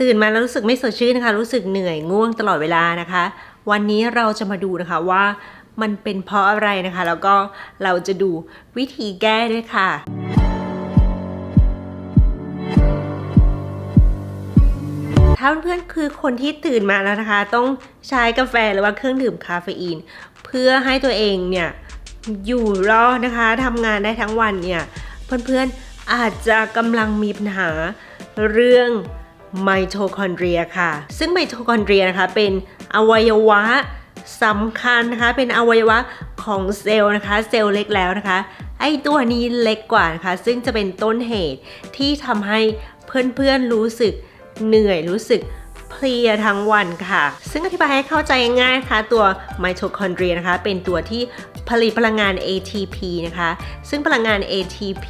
ตื่นมาแล้วรู้สึกไม่สดชื่นนะคะ รู้สึกเหนื่อยง่วงตลอดเวลานะคะ วันนี้เราจะมาดูนะคะว่ามันเป็นเพราะอะไรนะคะ แล้วก็เราจะดูวิธีแก้ด้วยค่ะถ้าเพื่อนๆคือคนที่ตื่นมาแล้วนะคะ ต้องใช้กาแฟหรือว่าเครื่องดื่มคาเฟอีน เพื่อให้ตัวเองเนี่ยอยู่รอดนะคะทำงานได้ทั้งวันเนี่ย เพื่อนๆอาจจะกำลังมีปัญหาเรื่อง ไมโทคอนเดรียค่ะ ซึ่งไมโทคอนเดรียนะคะเป็นอวัยวะสำคัญนะคะเป็นอวัยวะของเซลล์นะคะ เซลล์เล็กแล้วนะคะ ไอตัวนี้เล็กกว่านะคะ ซึ่งจะเป็นต้นเหตุที่ทำให้เพื่อนๆรู้สึกเหนื่อยรู้สึกเพลียทั้งวันค่ะ ซึ่งอธิบายให้เข้าใจง่ายนะคะ ตัวไมโทคอนเดรียนะคะ เป็นตัวที่ ผลิตพลังงาน ATP นะคะ ซึ่งพลังงาน ATP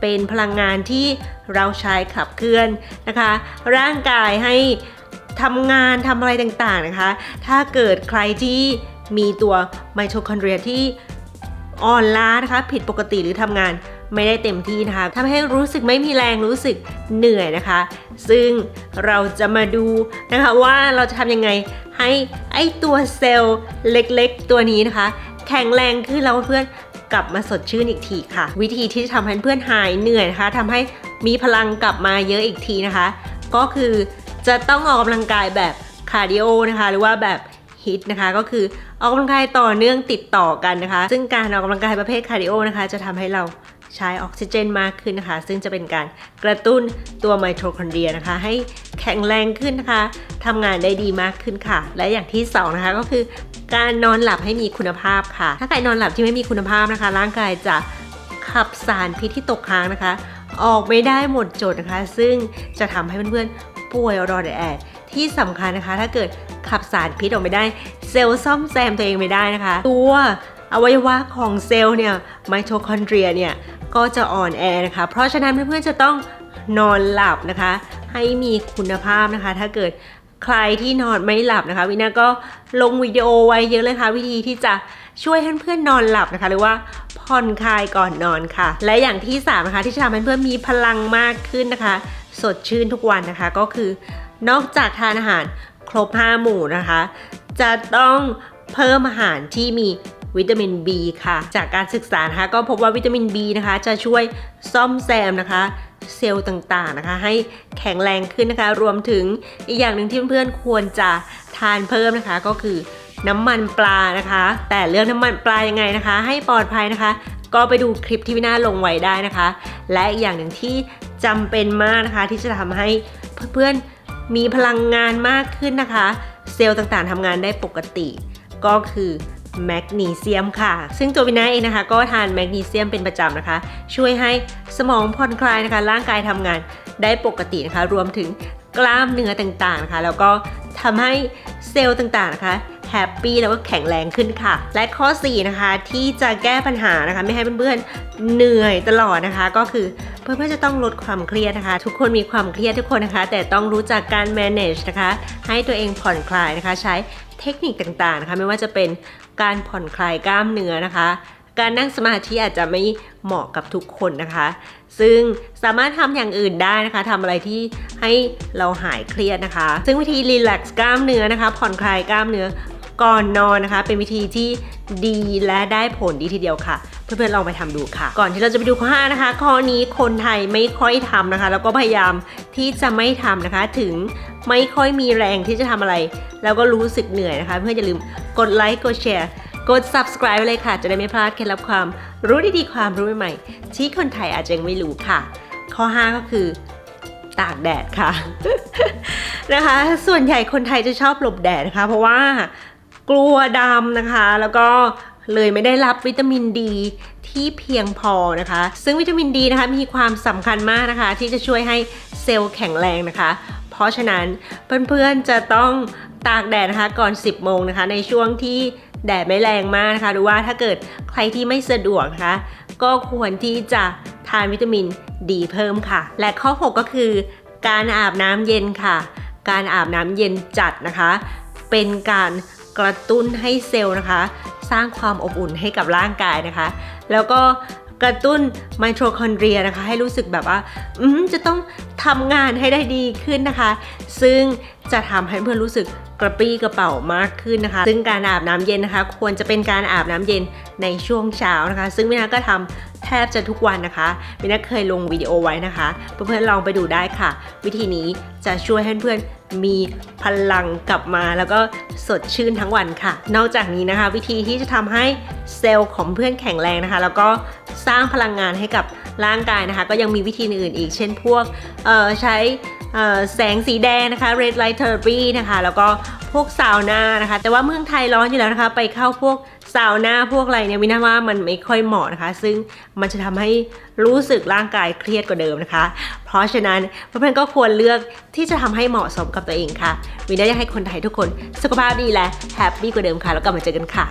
เป็นพลังงานที่เราใช้ขับเคลื่อนนะคะ ร่างกายให้ทำงานทำอะไรต่างๆนะคะ ถ้าเกิดใครที่มีตัวไมโทคอนเดรียที่อ่อนล้านะคะผิดปกติหรือทำงานไม่ได้เต็มที่นะคะทำให้รู้สึกไม่มีแรงรู้สึกเหนื่อยนะคะ ซึ่งเราจะมาดูนะคะว่าเราจะทำยังไงให้ไอตัวเซลล์เล็กๆ ตัวนี้นะคะ แข็งแรงขึ้นแล้วเพื่อนกลับมาสดชื่นอีกทีค่ะ วิธีที่จะทำให้เพื่อนหายเหนื่อยนะคะทำให้มีพลังกลับมาเยอะอีกทีนะคะ ก็คือจะต้องออกกำลังกายแบบคาร์ดิโอนะคะ หรือว่าแบบ ฮิตนะคะ ก็คือออกกำลังกายต่อเนื่องติดต่อกันนะคะ ซึ่งการออกกำลังกายประเภทคาร์ดิโอนะคะ จะทำให้เราใช้ออกซิเจนมากขึ้นนะคะ ซึ่งจะเป็นการกระตุ้นตัวไมโทคอนเดรียนะคะ ให้แข็งแรงขึ้นนะคะทำงานได้ดีมากขึ้นค่ะ และอย่างที่สองนะคะก็คือ การนอนหลับให้มีคุณภาพค่ะ ถ้าใครนอนหลับที่ไม่มีคุณภาพนะคะ ร่างกายจะขับสารพิษที่ตกค้างนะคะ ออกไม่ได้หมดจดนะคะ ซึ่งจะทำให้เพื่อนๆป่วยรอดแอดที่สำคัญนะคะ ถ้าเกิด ขับสารพิษออกไม่ได้ เซลล์ซ่อมแซมตัวเองไม่ได้นะคะ ตัวอวัยวะของเซลล์เนี่ยไมโทคอนเดรียเนี่ยก็จะอ่อนแอนะคะ เพราะฉะนั้นเพื่อนๆจะต้องนอนหลับนะคะ ให้มีคุณภาพนะคะ ถ้าเกิดใครที่นอนไม่หลับนะคะ วินาก็ลงวิดีโอไว้เยอะเลยค่ะวิธีที่จะช่วยให้เพื่อนๆนอนหลับนะคะ หรือว่าผ่อนคลายก่อนนอนค่ะ และอย่างที่สามนะคะที่จะทำให้เพื่อนมีพลังมากขึ้นนะคะ สดชื่นทุกวันนะคะ ก็คือนอกจากทานอาหาร ครบ 5 หมู่นะคะ จะต้องเพิ่มอาหารที่มีวิตามิน B ค่ะ จากการศึกษานะคะก็พบว่าวิตามิน B นะคะ จะช่วยซ่อมแซมนะคะ เซลล์ต่างๆนะคะ ให้แข็งแรงขึ้นนะคะ รวมถึงอีกอย่างหนึ่งที่เพื่อนๆควรจะทานเพิ่มนะคะก็คือน้ำมันปลานะคะ แต่เรื่องน้ำมันปลายังไงนะคะ ให้ปลอดภัยนะคะ ก็ไปดูคลิปที่วินาลงไว้ได้นะคะ และอีกอย่างหนึ่งที่จำเป็นมากนะคะที่จะทำให้เพื่อนๆ มีพลังงานมากขึ้นนะคะ เซลล์ต่างๆทำงานได้ปกติ ก็คือแมกนีเซียมค่ะ ซึ่งตัววินาเองนะคะ ก็ทานแมกนีเซียมเป็นประจำนะคะ ช่วยให้สมองผ่อนคลายนะคะ ร่างกายทำงานได้ปกตินะคะ รวมถึงกล้ามเนื้อต่างๆนะคะ แล้วก็ทำให้เซลล์ต่างๆนะคะ ฮปปี้แล้วก็แข็งแรงขึ้นค่ะ และข้อ 4 นะคะ ที่จะแก้ปัญหานะคะ ไม่ให้เพื่อนๆเหนื่อยตลอดนะคะ ก็คือเพื่อนๆจะต้องลดความเครียดนะคะ ทุกคนมีความเครียดทุกคนนะคะ แต่ต้องรู้จักการ manage นะคะ ให้ตัวเองผ่อนคลายนะคะ ใช้เทคนิคต่างๆนะคะ ไม่ว่าจะเป็นการผ่อนคลายกล้ามเนื้อนะคะการนั่งสมาธิอาจจะไม่เหมาะกับทุกคนนะคะ ซึ่งสามารถทำอย่างอื่นได้นะคะทำอะไรที่ให้เราหายเครียดนะคะ ซึ่งวิธีรีแลกซ์กล้ามเนื้อนะคะ ผ่อนคลายกล้ามเนื้อ ก่อนนอนนะคะ เป็นวิธีที่ดีและได้ผลดีทีเดียวค่ะ เพื่อนๆลองไปทำดูค่ะ ก่อนที่เราจะไปดูข้อ5นะคะ ข้อนี้คนไทยไม่ค่อยทำนะคะ แล้วก็พยายามที่จะไม่ทำนะคะ ถึงไม่ค่อยมีแรงที่จะทำอะไร แล้วก็รู้สึกเหนื่อยนะคะ เพื่อนอย่าลืมกดไลค์กดแชร์กด subscribe ไว้เลยค่ะ จะได้ไม่พลาดเคล็ดลับความรู้ดีๆความรู้ใหม่ๆที่คนไทยอาจจะยังไม่รู้ค่ะ ข้อ 5 ก็คือตากแดดค่ะนะคะ ส่วนใหญ่คนไทยจะชอบหลบแดดนะคะ เพราะว่า กลัวดำนะคะ แล้วก็เลยไม่ได้รับวิตามินดีที่เพียงพอนะคะ ซึ่งวิตามินดีนะคะมีความสำคัญมากนะคะ ที่จะช่วยให้เซลล์แข็งแรงนะคะ เพราะฉะนั้นเพื่อนๆจะต้องตากแดดนะคะก่อน 10 โมงนะคะ ในช่วงที่แดดไม่แรงมากนะคะ หรือว่าถ้าเกิดใครที่ไม่สะดวกนะคะ ก็ควรที่จะทานวิตามินดีเพิ่มค่ะ และข้อ 6 ก็คือ การอาบน้ำเย็นค่ะ การอาบน้ำเย็นจัดนะคะ เป็นการ กระตุ้นให้เซลล์นะคะ สร้างความอบอุ่นให้กับร่างกายนะคะ แล้วก็กระตุ้นไมโทคอนเดรียนะคะ ให้รู้สึกแบบว่าอืมจะต้องทำงานให้ได้ดีขึ้นนะคะ ซึ่งจะทำให้เพื่อนรู้สึกกระปรี้กระเป๋ามากขึ้นนะคะ ซึ่งการอาบน้ำเย็นนะคะ ควรจะเป็นการอาบน้ำเย็นในช่วงเช้านะคะ ซึ่งวินาก็ทำ แทบจะทุกวันนะคะวินาเคยลงวิดีโอไว้นะคะ เพื่อนๆลองไปดูได้ค่ะ วิธีนี้จะช่วยให้เพื่อนๆมีพลังกลับมาแล้วก็สดชื่นทั้งวันค่ะ นอกจากนี้นะคะ วิธีที่จะทำให้เซลล์ของเพื่อนแข็งแรงนะคะ แล้วก็สร้างพลังงานให้กับร่างกายนะคะ ก็ยังมีวิธีอื่นอีก เช่นพวกใช้แสงสีแดงนะคะ red light therapy นะคะ แล้วก็ วกซาวน่านะคะ แต่ว่าเมืองไทยร้อนอยู่แล้วนะคะ ไปเข้าพวกซาวน่าพวกอะไรเนี่ยวินาว่ามันไม่ค่อยเหมาะนะคะ ซึ่งมันจะทำให้รู้สึกร่างกายเครียดกว่าเดิมนะคะ เพราะฉะนั้นเพื่อนๆก็ควรเลือกที่จะทำให้เหมาะสมกับตัวเองค่ะวินาอยากให้คนไทยทุกคน สุขภาพดีและแฮปปี้กว่าเดิมค่ะ แล้วกลับมาเจอกันค่ะ